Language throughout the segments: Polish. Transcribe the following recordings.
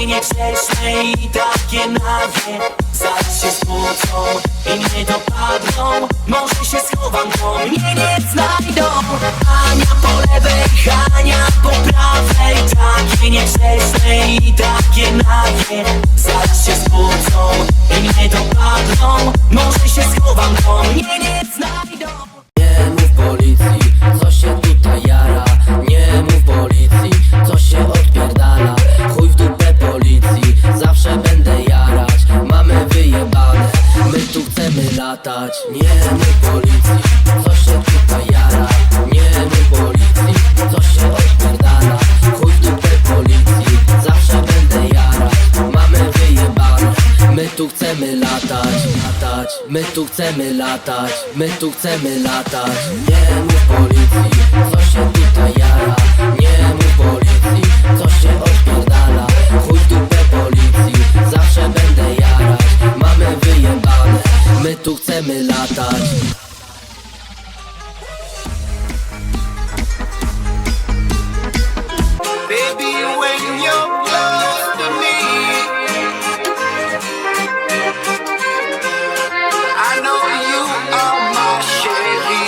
Takie i takie nagie. Zaraz się skłócą i mnie dopadną. Może się schowam, to mnie nie znajdą. Ania po lewej, Hania po prawej. Takie niegrzeczne i takie nagie. Zaraz się skłócą i mnie dopadną. Może się schowam, to mnie nie znajdą latać. Nie mów policji, co się tutaj jara. Nie mów policji, co się odpierdala. Chuj w dupę policji, zawsze będę jarać. Mamy wyjebane, my tu chcemy latać. Latać, my tu chcemy latać My tu chcemy latać. Nie mów policji, co się chcemy latać Baby, when you're close to me, I know you are my Sherry.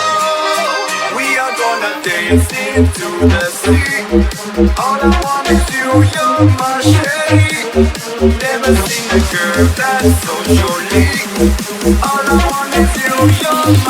Oh, we are gonna dance into the sea. All I want is you, you're my Sherry. Never seen a girl that's so surely. All I want is you, you're my